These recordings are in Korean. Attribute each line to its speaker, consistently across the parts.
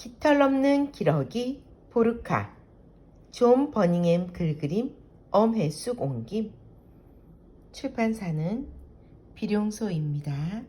Speaker 1: 깃털 없는 기러기 보르카 존 버닝햄 글그림 엄혜숙 옮김 출판사는 비룡소입니다.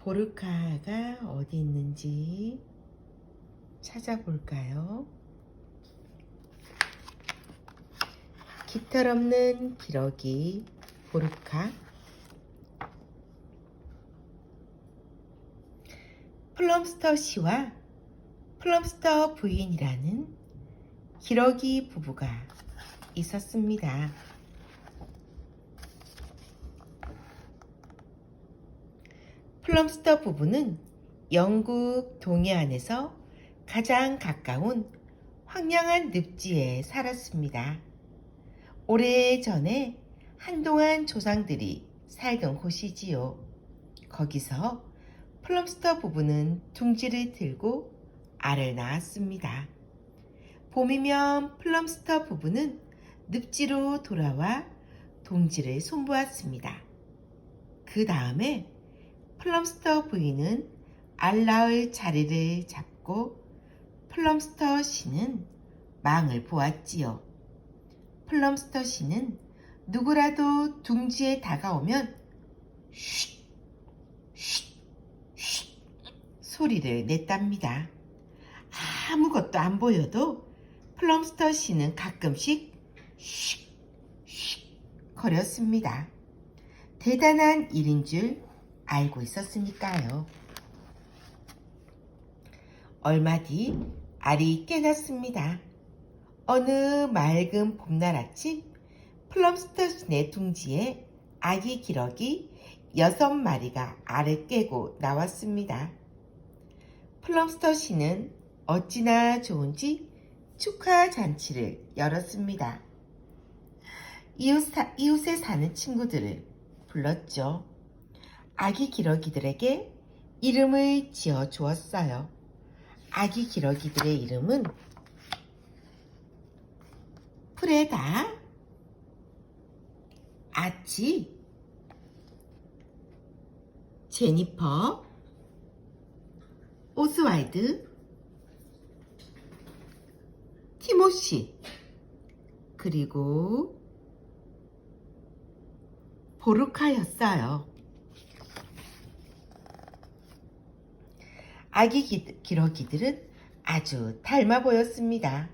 Speaker 1: 보르카가 어디 있는지 찾아볼까요? 깃털 없는 기러기 보르카 플럼스터 씨와 플럼스터 부인이라는 기러기 부부가 있었습니다. 플럼스터 부부는 영국 동해안에서 가장 가까운 황량한 늪지에 살았습니다. 오래전에 한동안 조상들이 살던 곳이지요. 거기서 플럼스터 부부는 둥지를 들고 알을 낳았습니다. 봄이면 플럼스터 부부는 늪지로 돌아와 동지를 손보았습니다. 그 다음에 플럼스터 부인은 알 낳을 자리를 잡고 플럼스터 씨는 망을 보았지요. 플럼스터 씨는 누구라도 둥지에 다가오면 쉿, 쉿, 쉿 소리를 냈답니다. 아무것도 안 보여도 플럼스터 씨는 가끔씩 쉿, 쉿 거렸습니다. 대단한 일인 줄 알고 있었으니까요. 얼마 뒤 알이 깨났습니다. 어느 맑은 봄날 아침 플럼스터신의 둥지에 아기 기러기 여섯 마리가 알을 깨고 나왔습니다. 플럼스터 씨는 어찌나 좋은지 축하 잔치를 열었습니다. 이웃에 사는 친구들을 불렀죠. 아기 기러기들에게 이름을 지어 주었어요. 아기 기러기들의 이름은 프레다, 아치, 제니퍼, 오스왈드, 티모시, 그리고 보르카였어요. 아기 기, 기러기들은 아주 닮아 보였습니다.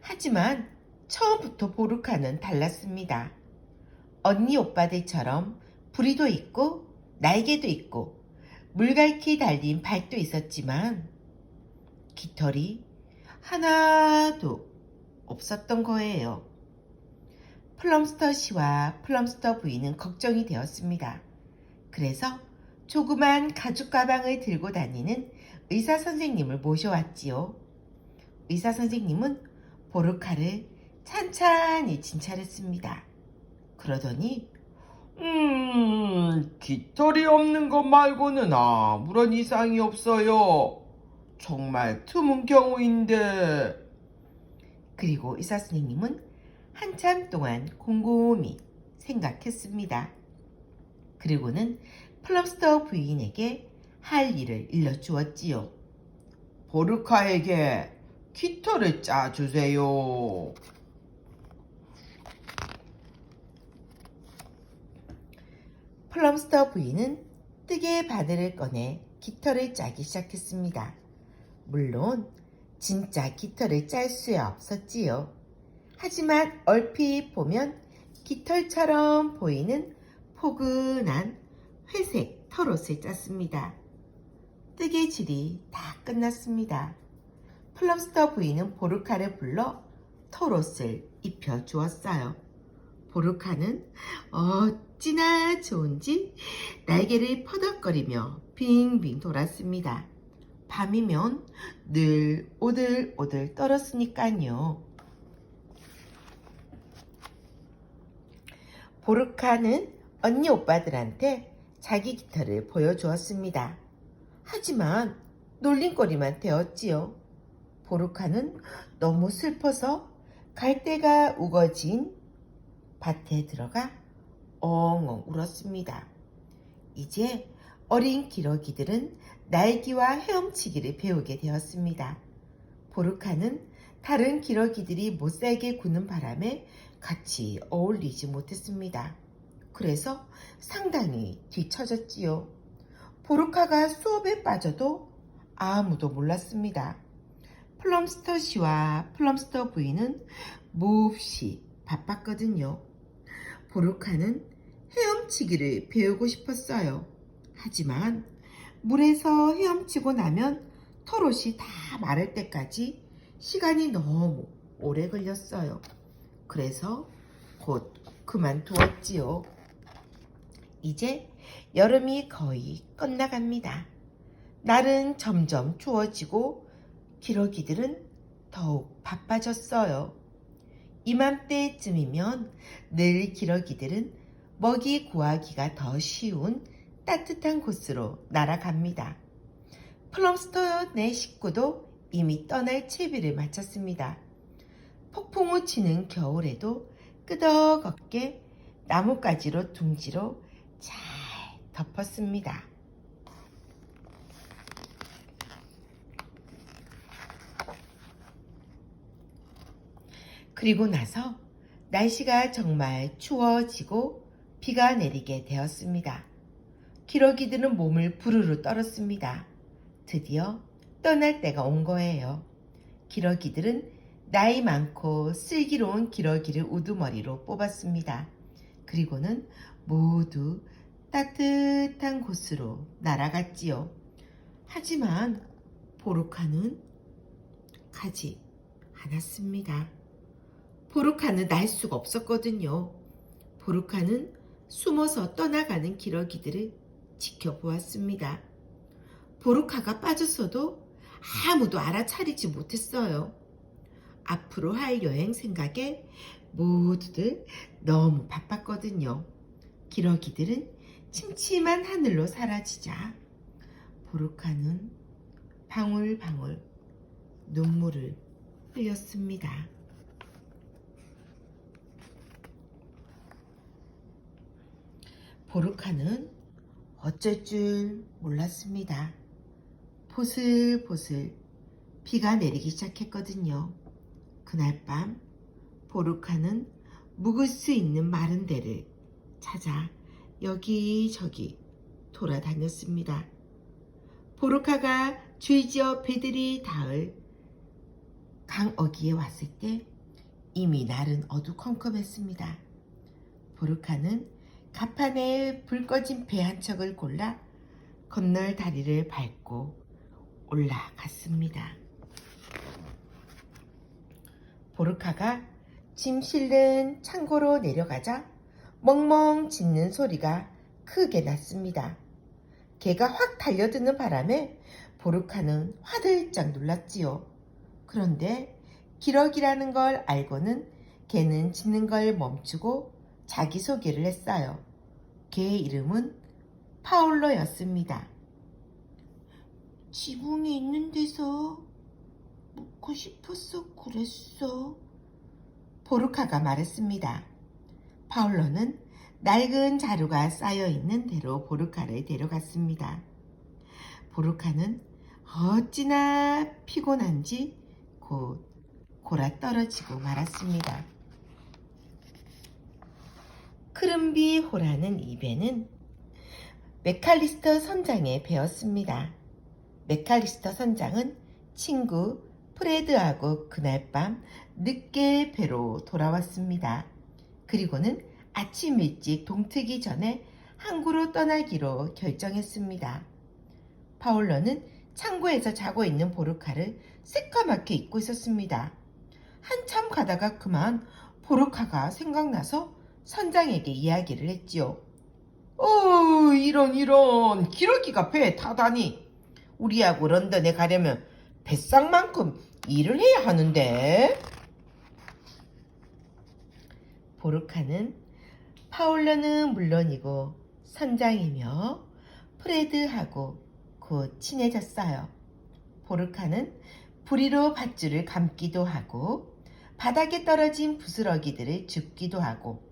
Speaker 1: 하지만 처음부터 보르카는 달랐습니다. 언니 오빠들처럼 부리도 있고 날개도 있고 물갈퀴 달린 발도 있었지만 깃털이 하나도 없었던 거예요. 플럼스터 씨와 플럼스터 부인은 걱정이 되었습니다. 그래서 조그만 가죽 가방을 들고 다니는 의사 선생님을 모셔왔지요. 의사 선생님은 보르카를 찬찬히 진찰했습니다. 그러더니
Speaker 2: 음, 깃털이 없는 것 말고는 아무런 이상이 없어요. 정말 드문 경우인데.
Speaker 1: 그리고 의사 선생님은 한참 동안 곰곰이 생각했습니다. 그리고는 플럼스터 부인에게 할 일을 일러주었지요.
Speaker 2: 보르카에게 깃털을 짜주세요.
Speaker 1: 플럼스터 부인은 뜨개 바늘을 꺼내 깃털을 짜기 시작했습니다. 물론 진짜 깃털을 짤 수야 없었지요. 하지만 얼핏 보면 깃털처럼 보이는 포근한 회색 털옷을 짰습니다. 뜨개질이 다 끝났습니다. 플럼스터 부인은 보르카를 불러 털옷을 입혀 주었어요. 보르카는 어 찌나 좋은지 날개를 퍼덕거리며 빙빙 돌았습니다. 밤이면 늘 오들오들 떨었으니까요. 보르카는 언니 오빠들한테 자기 깃털을 보여주었습니다. 하지만 놀림거리만 되었지요. 보르카는 너무 슬퍼서 갈대가 우거진 밭에 들어가 엉엉 울었습니다. 이제 어린 기러기들은 날기와 헤엄치기를 배우게 되었습니다. 보르카는 다른 기러기들이 못살게 구는 바람에 같이 어울리지 못했습니다. 그래서 상당히 뒤처졌지요. 보르카가 수업에 빠져도 아무도 몰랐습니다. 플럼스터 씨와 플럼스터 부인은 몹시 바빴거든요. 보르카는 헤엄치기를 배우고 싶었어요. 하지만 물에서 헤엄치고 나면 털옷이 다 마를 때까지 시간이 너무 오래 걸렸어요. 그래서 곧 그만두었지요. 이제 여름이 거의 끝나갑니다. 날은 점점 추워지고 기러기들은 더욱 바빠졌어요. 이맘때쯤이면 늘 기러기들은 먹이 구하기가 더 쉬운 따뜻한 곳으로 날아갑니다. 플럼스터 내 식구도 이미 떠날 채비를 마쳤습니다. 폭풍 우 치는 겨울에도 끄덕없게 나뭇가지로 둥지로 잘 덮었습니다. 그리고 나서 날씨가 정말 추워지고 비가 내리게 되었습니다. 기러기들은 몸을 부르르 떨었습니다. 드디어 떠날 때가 온 거예요. 기러기들은 나이 많고 슬기로운 기러기를 우두머리로 뽑았습니다. 그리고는 모두 따뜻한 곳으로 날아갔지요. 하지만 보르카는 가지 않았습니다. 보르카는 날 수가 없었거든요. 보르카는 숨어서 떠나가는 기러기들을 지켜보았습니다. 보르카가 빠졌어도 아무도 알아차리지 못했어요. 앞으로 할 여행 생각에 모두들 너무 바빴거든요. 기러기들은 침침한 하늘로 사라지자 보르카는 방울방울 눈물을 흘렸습니다. 보르카는 어쩔 줄 몰랐습니다. 보슬보슬 비가 내리기 시작했거든요. 그날 밤 보르카는 묵을 수 있는 마른 데를 찾아 여기저기 돌아다녔습니다. 보르카가 줄지어 배들이 닿을 강어기에 왔을 때 이미 날은 어두컴컴했습니다. 보르카는 가판에 불 꺼진 배 한 척을 골라 건널 다리를 밟고 올라갔습니다. 보르카가 짐 실는 창고로 내려가자 멍멍 짖는 소리가 크게 났습니다. 개가 확 달려드는 바람에 보르카는 화들짝 놀랐지요. 그런데 기러기라는 걸 알고는 개는 짖는 걸 멈추고 자기소개를 했어요. 개의 이름은 파울로였습니다. 지붕에 있는 데서 묵고 싶어서 그랬어. 보르카가 말했습니다. 파울로는 낡은 자루가 쌓여 있는 대로 보르카를 데려갔습니다. 보르카는 어찌나 피곤한지 곧 골아 떨어지고 말았습니다. 크름비 호라는 이 배는 메칼리스터 선장의 배였습니다. 메칼리스터 선장은 친구 프레드하고 그날 밤 늦게 배로 돌아왔습니다. 그리고는 아침 일찍 동트기 전에 항구로 떠나기로 결정했습니다. 파울러는 창고에서 자고 있는 보르카를 새까맣게 잊고 있었습니다. 한참 가다가 그만 보르카가 생각나서 선장에게 이야기를 했지요.
Speaker 2: 어, 이런, 이런. 기러기가 배에 타다니. 우리하고 런던에 가려면 뱃상만큼 일을 해야 하는데.
Speaker 1: 보르카는 파울러는 물론이고 선장이며 프레드하고 곧 친해졌어요. 보르카는 부리로 밧줄을 감기도 하고 바닥에 떨어진 부스러기들을 줍기도 하고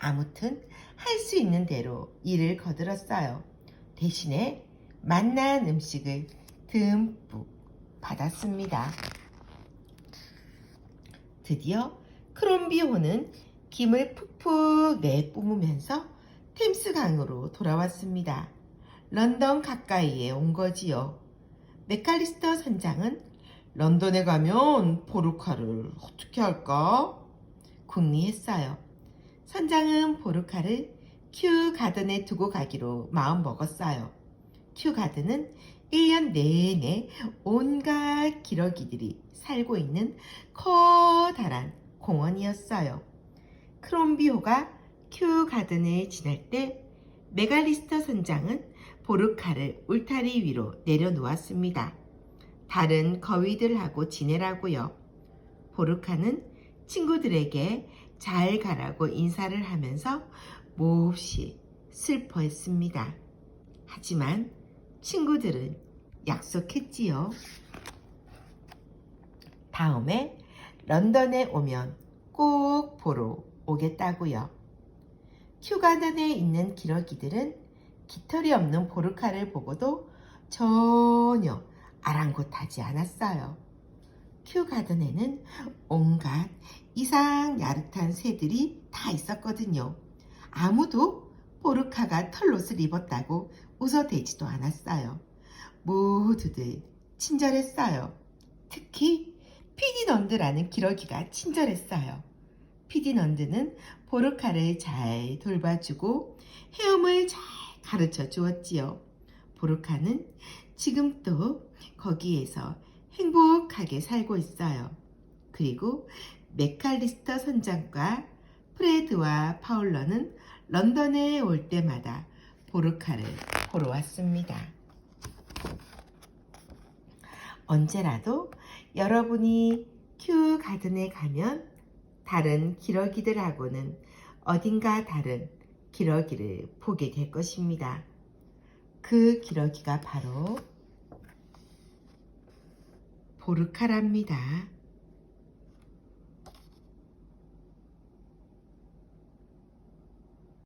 Speaker 1: 아무튼 할 수 있는 대로 일을 거들었어요. 대신에 맛난 음식을 듬뿍 받았습니다. 드디어 크롬비호는 김을 푹푹 내뿜으면서 템스강으로 돌아왔습니다. 런던 가까이에 온 거지요. 메칼리스터 선장은 런던에 가면 보르카를 어떻게 할까? 궁리했어요. 선장은 보르카를 큐 가든에 두고 가기로 마음 먹었어요. 큐 가든은 1년 내내 온갖 기러기들이 살고 있는 커다란 공원이었어요. 크롬비호가 큐 가든을 지날 때 메갈리스터 선장은 보르카를 울타리 위로 내려놓았습니다. 다른 거위들하고 지내라고요. 보르카는 친구들에게 잘 가라고 인사를 하면서 몹시 슬퍼했습니다. 하지만 친구들은 약속했지요. 다음에 런던에 오면 꼭 보러 오겠다고요. 큐가든에 있는 기러기들은 깃털이 없는 보르카를 보고도 전혀 아랑곳하지 않았어요. 큐 가든에는 온갖 이상 야릇한 새들이 다 있었거든요. 아무도 보르카가 털옷을 입었다고 웃어대지도 않았어요. 모두들 친절했어요. 특히 피디넌드라는 기러기가 친절했어요. 피디넌드는 보르카를 잘 돌봐주고 헤엄을 잘 가르쳐 주었지요. 보르카는 지금 또 거기에서 행복하게 살고 있어요. 그리고 메칼리스터 선장과 프레드와 파울러는 런던에 올 때마다 보르카를 보러 왔습니다. 언제라도 여러분이 큐 가든에 가면 다른 기러기들하고는 어딘가 다른 기러기를 보게 될 것입니다. 그 기러기가 바로 보르카랍니다.